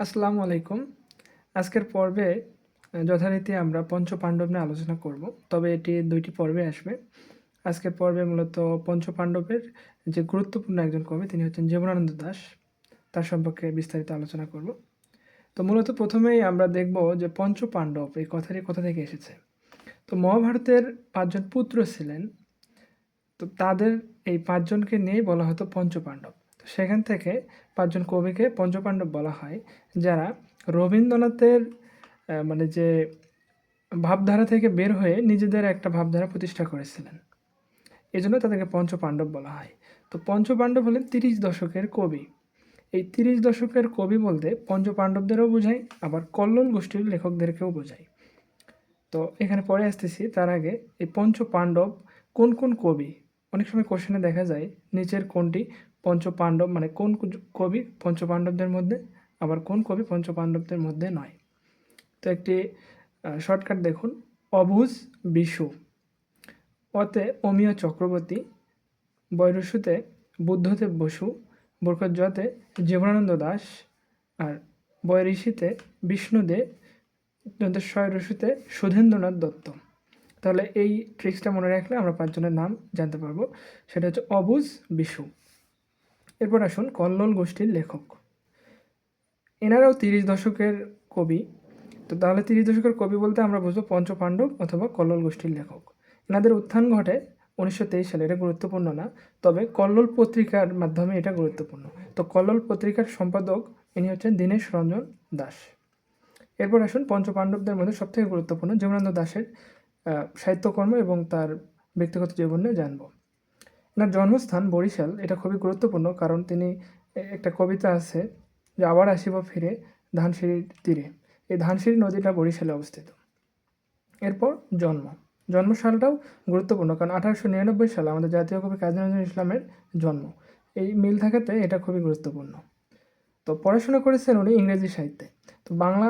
আসসালামু আলাইকুম। আজকের পর্বে যথারীতি আমরা পঞ্চপাণ্ডব নিয়ে আলোচনা করব, তবে এটি দুইটি পর্বে আসবে। আজকের পর্বে মূলত পঞ্চপাণ্ডবের যে গুরুত্বপূর্ণ একজন কবি, তিনি হচ্ছেন জীবনানন্দ দাস। তার সম্পর্কে বিস্তারিত আলোচনা করব। তো মূলত প্রথমেই আমরা দেখব যে পঞ্চপাণ্ডব এই কথাটি কোথা থেকে এসেছে। তো মহাভারতের পাঁচজন পুত্র ছিলেন। তো তাদের এই পাঁচজনকে নিয়েই বলা হতো পঞ্চপাণ্ডব। সেখান থেকে পাঁচজন কবিকে পঞ্চপাণ্ডব বলা হয়, যারা রবীন্দ্রনাথের মানে যে ভাবধারা থেকে বের হয়ে নিজেদের একটা ভাবধারা প্রতিষ্ঠা করেছিলেন। এই জন্য তাদেরকে পঞ্চপাণ্ডব বলা হয়। তো পঞ্চপাণ্ডব হলেন তিরিশ দশকের কবি। এই তিরিশ দশকের কবি বলতে পঞ্চপাণ্ডবদেরও বোঝায়, আবার কল্লোল গোষ্ঠীর লেখকদেরকেও বোঝায়। তো এখানে পরে আসতেছি, তার আগে এই পঞ্চপাণ্ডব কোন কোন কবি অনেক সময় কোশ্চেনে দেখা যায়, নিচের কোনটি পঞ্চপাণ্ডব মানে কোন কবি পঞ্চপাণ্ডবদের মধ্যে, আবার কোন কবি পঞ্চপাণ্ডবদের মধ্যে নয়। তো একটি শর্টকাট দেখুন অবুজ বিশু। অতে অমিয় চক্রবর্তী, বৈরসুতে বুদ্ধদেব বসু বরকতজতে জীবনানন্দ দাস, আর বিষ্ণুদে দন্তেশ্বয় রসুতে সুধেন্দ্রনাথ দত্ত। তাহলে এই ট্রিক্সটা মনে রাখলে আমরা পাঁচজনের নাম জানতে পারব। সেটা হচ্ছে অবুজ বিশু। এরপর আসুন কল্লোল গোষ্ঠীর লেখক। এনারাও তিরিশ দশকের কবি। তো তাহলে তিরিশ দশকের কবি বলতে আমরা বুঝব পঞ্চপাণ্ডব অথবা কল্লোল গোষ্ঠীর লেখক। এনাদের উত্থান ঘটে উনিশশো তেইশ সালে এটা গুরুত্বপূর্ণ না। তবে কল্লোল পত্রিকার মাধ্যমে এটা গুরুত্বপূর্ণ। তো কল্লোল পত্রিকার সম্পাদক ইনি হচ্ছেন দীনেশ রঞ্জন দাস। এরপর আসুন পঞ্চপাণ্ডবদের মধ্যে সবথেকে গুরুত্বপূর্ণ দাশের আহ, সাহিত্যকর্ম এবং তার ব্যক্তিগত জীবন নিয়ে জানব। এনার জন্মস্থান বরিশাল, এটা খুবই গুরুত্বপূর্ণ কারণ তিনি একটা কবিতা আছে যে, আবার আসিব ফিরে ধানসিঁড়ির তীরে। এই ধানসিঁড়ি নদীটা বরিশালে অবস্থিত। এরপর জন্ম। জন্মসালটাও গুরুত্বপূর্ণ কারণ আঠারোশো নিরানব্বই সালে আমাদের জাতীয় কবি কাজী নজরুল ইসলামের জন্ম। এই মিল থাকাতে এটা খুবই গুরুত্বপূর্ণ। তো পড়াশোনা করেছেন উনি ইংরেজি সাহিত্যে। তো বাংলা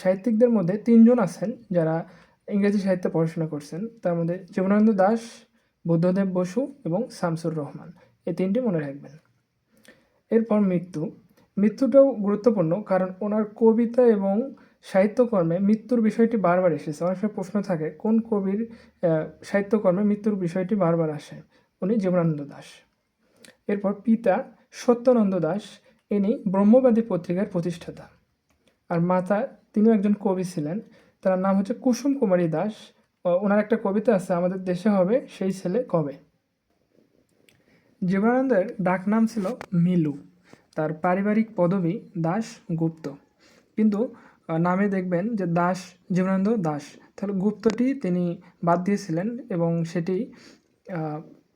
সাহিত্যিকদের মধ্যে তিনজন আছেন যারা ইংরেজি সাহিত্যে পড়াশোনা করছেন, তার মধ্যে জীবনানন্দ দাস, বুদ্ধদেব বসু এবং শামসুর রহমান। এই তিনটি মনে রাখবেন। এরপর মৃত্যু। মৃত্যুটাও গুরুত্বপূর্ণ কারণ ওনার কবিতা এবং সাহিত্যকর্মে মৃত্যুর বিষয়টি বারবার এসেছে। অনেক সময় প্রশ্ন থাকে, কোন কবির সাহিত্যকর্মে মৃত্যুর বিষয়টি বারবার আসে? উনি জীবনানন্দ দাস। এরপর পিতা সত্যানন্দ দাস, ইনি ব্রহ্মবাদী পত্রিকার প্রতিষ্ঠাতা। আর মাতা, তিনিও একজন কবি ছিলেন। তার নাম হচ্ছে কুসুম কুমারী দাস। ওনার একটা কবিতা আছে, আমাদের দেশে হবে সেই ছেলে কবে? জীবনানন্দের ডাক নাম ছিল মিলু। তার পারিবারিক পদবী দাস গুপ্ত। কিন্তু নামে দেখবেন যে দাস, জীবনানন্দ দাস। তাহলে গুপ্তটি তিনি বাদ দিয়েছিলেন এবং সেটি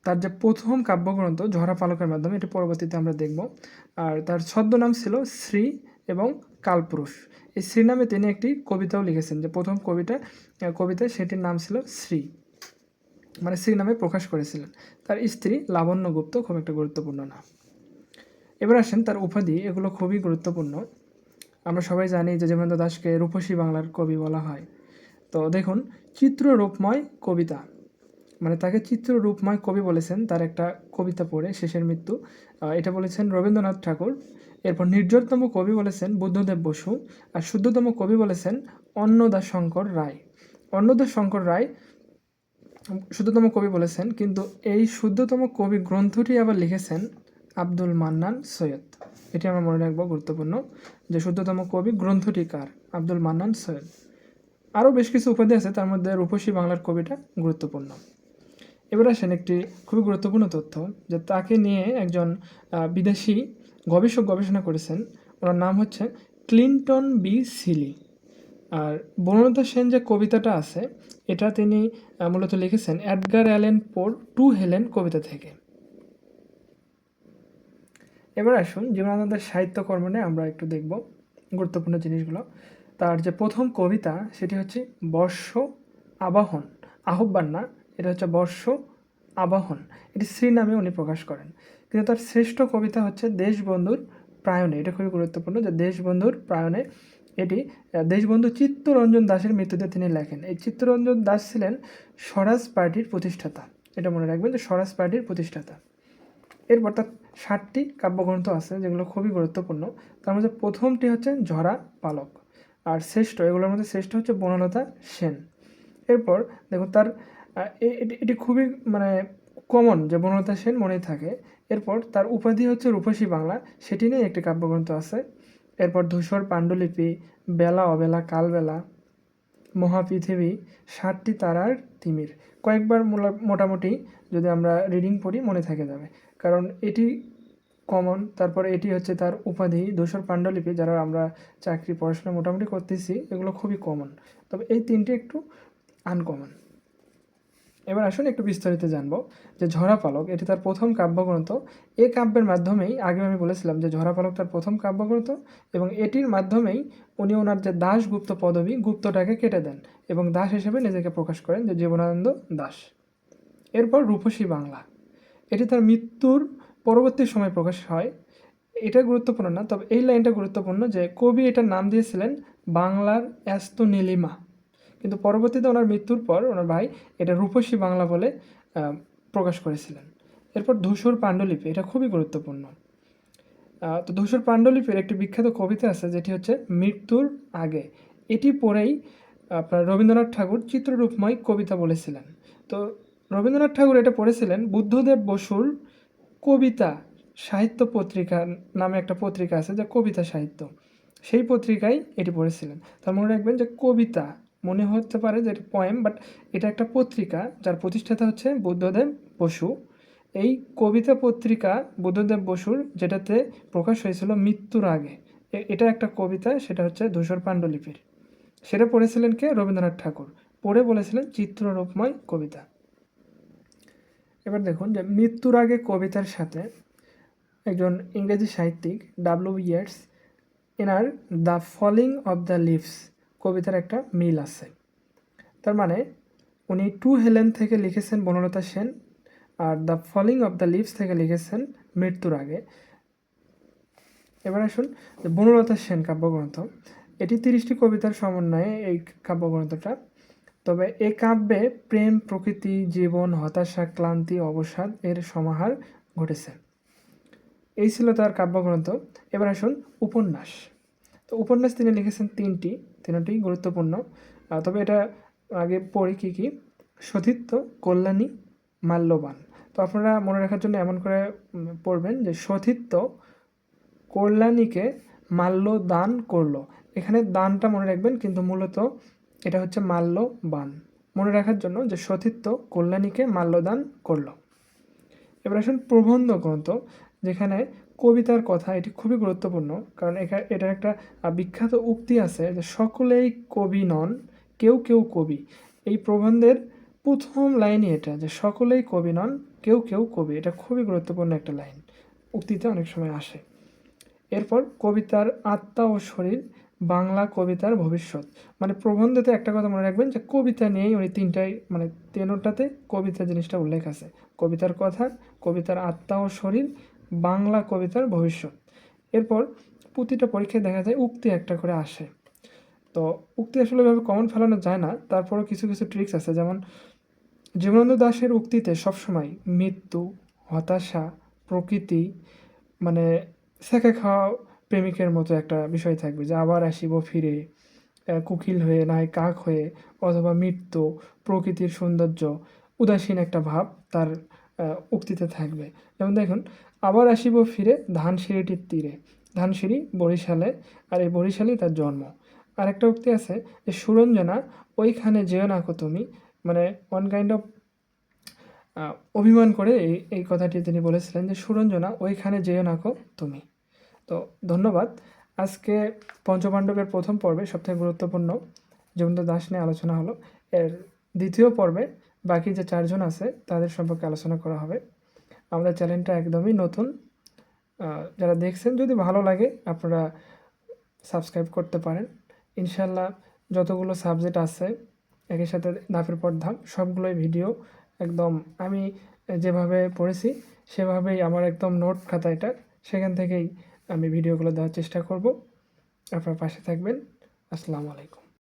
তার যে প্রথম কাব্যগ্রন্থ ঝরা পালকের মাধ্যমে, এটি পরবর্তীতে আমরা দেখব। আর তার ছদ্মনাম ছিল শ্রী এবং কালপুরুষ। এই শ্রী নামে তিনি একটি কবিতাও লিখেছেন যে প্রথম কবিতা কবিতা সেটির নাম ছিল শ্রী। মানে শ্রী নামে প্রকাশ করেছিলেন। তার স্ত্রী লাবণ্য গুপ্ত খুব একটা গুরুত্বপূর্ণ না। এবার আসেন তার উপাধি, এগুলো খুবই গুরুত্বপূর্ণ। আমরা সবাই জানি যে জীবনানন্দ দাসকে রূপসী বাংলার কবি বলা হয়। তো দেখুন, চিত্ররূপময় কবিতা। মানে তাকে চিত্ররূপময় কবি বলেছেন। তার একটা কবিতা পড়ে, শেষের মৃত্যু। এটা বলেছেন রবীন্দ্রনাথ ঠাকুর। এরপর নির্জরতম কবি বলেছেন বুদ্ধদেব বসু আর শুদ্ধতম কবি বলেছেন অন্নদা শঙ্কর রায়। অন্নদা শঙ্কর রায় শুদ্ধতম কবি বলেছেন, কিন্তু এই শুদ্ধতম কবি গ্রন্থটি আবার লিখেছেন আব্দুল মান্নান সৈয়দ। এটি আমরা মনে রাখব গুরুত্বপূর্ণ যে শুদ্ধতম কবি গ্রন্থটি কার? আব্দুল মান্নান সৈয়দ। আরও বেশ কিছু উপাধি আছে, তার মধ্যে রূপসী বাংলার কবিটা গুরুত্বপূর্ণ। এবার আসেন একটি খুবই গুরুত্বপূর্ণ তথ্য যে তাকে নিয়ে একজন বিদেশি গবেষক গবেষণা করেছেন। ওনার নাম হচ্ছে ক্লিন্টন বি সিলি। আর বনলতা সেন যে কবিতাটা আছে, এটা তিনি মূলত লিখেছেন অ্যাডগার অ্যালেন পোর টু হেলেন কবিতা থেকে। এবার আসুন জীবনানন্দের সাহিত্যকর্ম নিয়ে আমরা একটু দেখব গুরুত্বপূর্ণ জিনিসগুলো। তার যে প্রথম কবিতা, সেটি হচ্ছে বর্ষ আবাহন, আহ্বান না, এটা হচ্ছে বর্ষ আবাহন। এটি শ্রী নামে উনি প্রকাশ করেন। কিন্তু তার শ্রেষ্ঠ কবিতা হচ্ছে দেশবন্ধুর প্রায়ণে। এটা খুবই গুরুত্বপূর্ণ যে দেশবন্ধুর প্রায়ণে এটি দেশবন্ধু চিত্তরঞ্জন দাসের মৃত্যুতে তিনি লেখেন। এই চিত্তরঞ্জন দাস ছিলেন স্বরাজ পার্টির প্রতিষ্ঠাতা। এটা মনে রাখবেন যে স্বরাজ পার্টির প্রতিষ্ঠাতা। এরপর তার ষাটটি কাব্যগ্রন্থ আছে যেগুলো খুবই গুরুত্বপূর্ণ। তার মধ্যে প্রথমটি হচ্ছে ঝরা পালক আর শ্রেষ্ঠ, এগুলোর মধ্যে শ্রেষ্ঠ হচ্ছে বনলতা সেন। এরপর দেখুন তার এটি- খুবই মানে কমন যে বনলতা সেন মনেই থাকে। এরপর তার উপাধি হচ্ছে রূপসী বাংলা। সেটি নিয়ে একটি কাব্যগ্রন্থ আছে। এরপর ধূসর পাণ্ডুলিপি, বেলা অবেলা কালবেলা, মহাপৃথিবী ষাটটি তারার তিমির। কয়েকবার মোটামুটি যদি আমরা রিডিং পড়ি, মনে থেকে যাবে। কারণ এটি কমন তারপরে এটি হচ্ছে তার উপাধি, ধূসর পাণ্ডুলিপি, যারা আমরা চাকরি, পড়াশোনা মোটামুটি করতেছি, এগুলো খুবই কমন তবে এই তিনটি একটু আনকমন এবার আসুন একটু বিস্তারিত জানব যে ঝরা পালক এটি তার প্রথম কাব্যগ্রন্থ এ কাব্যের মাধ্যমেই, আগে আমি বলেছিলাম যে ঝরা পালক তার প্রথম কাব্যগ্রন্থ এবং এটির মাধ্যমেই উনি ওনার যে দাসগুপ্ত পদবী গুপ্তটাকে কেটে দেন এবং দাস হিসেবে নিজেকে প্রকাশ করেন যে জীবনানন্দ দাস এরপর রূপসী বাংলা। এটি তার মৃত্যুর পরবর্তী সময় প্রকাশ হয়। এটা গুরুত্বপূর্ণ না, তবে এই লাইনটা গুরুত্বপূর্ণ যে কবি এটার নাম দিয়েছিলেন বাংলার অ্যাস্ত নীলিমা কিন্তু পরবর্তীতে ওনার মৃত্যুর পর ওনার ভাই এটা রূপসী বাংলা বলে প্রকাশ করেছিলেন। এরপর ধূসর পাণ্ডুলিপি, এটা খুবই গুরুত্বপূর্ণ। তো ধূসর পাণ্ডুলিপির একটি বিখ্যাত কবিতা আছে, যেটি হচ্ছে মৃত্যুর আগে। এটি পড়েই আপনার রবীন্দ্রনাথ ঠাকুর চিত্ররূপময় কবিতা বলেছিলেন। তো রবীন্দ্রনাথ ঠাকুর এটা পড়েছিলেন, বুদ্ধদেব বসুর কবিতা সাহিত্য পত্রিকা নামে একটা পত্রিকা আছে, যা কবিতা সাহিত্য। সেই পত্রিকায় এটি পড়েছিলেন। তার মনে রাখবেন যে কবিতা মনে হতে পারে যে এটা পয়েম বাট এটা একটা পত্রিকা যার প্রতিষ্ঠাতা হচ্ছে বুদ্ধদেব বসু। এই কবিতা পত্রিকা বুদ্ধদেব বসুর, যেটাতে প্রকাশ হয়েছিল মৃত্যুর আগে। এটা একটা কবিতা, সেটা হচ্ছে ধূসর পাণ্ডুলিপির। সেটা পড়েছিলেন কে? রবীন্দ্রনাথ ঠাকুর। পড়ে বলেছিলেন চিত্ররূপময় কবিতা। এবার দেখুন যে মৃত্যুর আগে কবিতার সাথে একজন ইংরেজি সাহিত্যিক ডাব্লিউ ইয়ার্স এনার the falling of the leaves কবিতার একটা মিল আছে। তার মানে উনি টু হেলেন থেকে লিখেছেন বনলতা সেন আর the falling of the leaves থেকে লিখেছেন মৃত্যুর আগে। এবার আসুন বনলতা সেন কাব্যগ্রন্থ। এটি তিরিশটি কবিতার সমন্বয়ে এই কাব্যগ্রন্থটা। তবে এই কাব্যে প্রেম, প্রকৃতি, জীবন, হতাশা, ক্লান্তি, অবসাদ এর সমাহার ঘটেছে। এই ছিল তার কাব্যগ্রন্থ। এবার আসুন উপন্যাস। তো উপন্যাস তিনি লিখেছেন তিনটি তিনটি গুরুত্বপূর্ণ। তবে এটা আগে পড়ি কী কী? সতীত্ব কল্যাণী মাল্যবান। তো আপনারা মনে রাখার জন্য এমন করে পড়বেন যে সতীত্ব কল্যাণীকে মাল্য দান করল। এখানে দানটা মনে রাখবেন, কিন্তু মূলত এটা হচ্ছে মাল্য বান মনে রাখার জন্য যে সতীত্ব কল্যাণীকে মাল্যদান করল। এবার আসুন প্রবন্ধ গ্রন্থ, যেখানে কবিতার কথা, এটি খুবই গুরুত্বপূর্ণ। কারণ এখানে এটার একটা বিখ্যাত উক্তি আছে যে, সকলেই কবি নন, কেউ কেউ কবি। এই প্রবন্ধের প্রথম লাইনই এটা, যে, সকলেই কবি নন, কেউ কেউ কবি। এটা খুবই গুরুত্বপূর্ণ একটা লাইন। উক্তিতে অনেক সময় আসে। এরপর, কবিতার আত্মা ও শরীর, বাংলা কবিতার ভবিষ্যৎ। মানে প্রবন্ধতে একটা কথা মনে রাখবেন যে, কবিতা নিয়েই উনি তিনটাই মানে তিনোটাতে কবিতা জিনিসটা উল্লেখ আছে। কবিতার কথা, কবিতার আত্মা ও শরীর বাংলা কবিতার ভবিষ্যৎ। এরপর প্রতিটা পরীক্ষায় দেখা যায় উক্তি একটা করে আসে। তো উক্তি আসলে এভাবে কমন ফেলানো যায় না। তারপরও কিছু কিছু ট্রিক্স আছে। যেমন, জীবনানন্দ দাশের উক্তিতে সবসময় মৃত্যু, হতাশা, প্রকৃতি মানে সেকে খাওয়া প্রেমিকের মতো একটা বিষয় থাকবে যে আবার আসিব ফিরে কুকিল হয়ে, না হয় কাক হয়ে, অথবা মৃত্যু, প্রকৃতির সৌন্দর্য, উদাসীন একটা ভাব তার উক্তিতে থাকবে। যেমন দেখুন, আবার আসিব ফিরে ধানসিঁড়িটির তীরে। ধানসিঁড়ি বরিশালে, আর এই বরিশালই তার জন্ম। আর একটা উক্তি আছে যে সুরঞ্জনা, ওইখানে যেও নাকো তুমি। মানে ওয়ান কাইন্ড অফ অভিমান করে এই এই কথাটি তিনি বলেছিলেন যে সুরঞ্জনা, ওইখানে যেও নাকো তুমি। তো ধন্যবাদ। আজকে পঞ্চপাণ্ডবের প্রথম পর্বে সবথেকে গুরুত্বপূর্ণ যমুনা দাস নিয়ে আলোচনা হলো। এর দ্বিতীয় পর্বে বাকি যে চারজন আছে, তাদের সম্পর্কে আলোচনা করা হবে। আমাদের চ্যানেলটা একদমই নতুন। যারা দেখছেন, যদি ভালো লাগে, আপনারা সাবস্ক্রাইব করতে পারেন। ইনশাল্লাহ যতগুলো সাবজেক্ট আছে একই সাথে ধাপের পর ধাপ, সবগুলোই ভিডিও একদম আমি যেভাবে পড়েছি, সেভাবেই আমার একদম নোট খাতা এটা, সেখান থেকেই আমি ভিডিওগুলো দেওয়ার চেষ্টা করব। আপনার পাশে থাকবেন। আসসালামু আলাইকুম।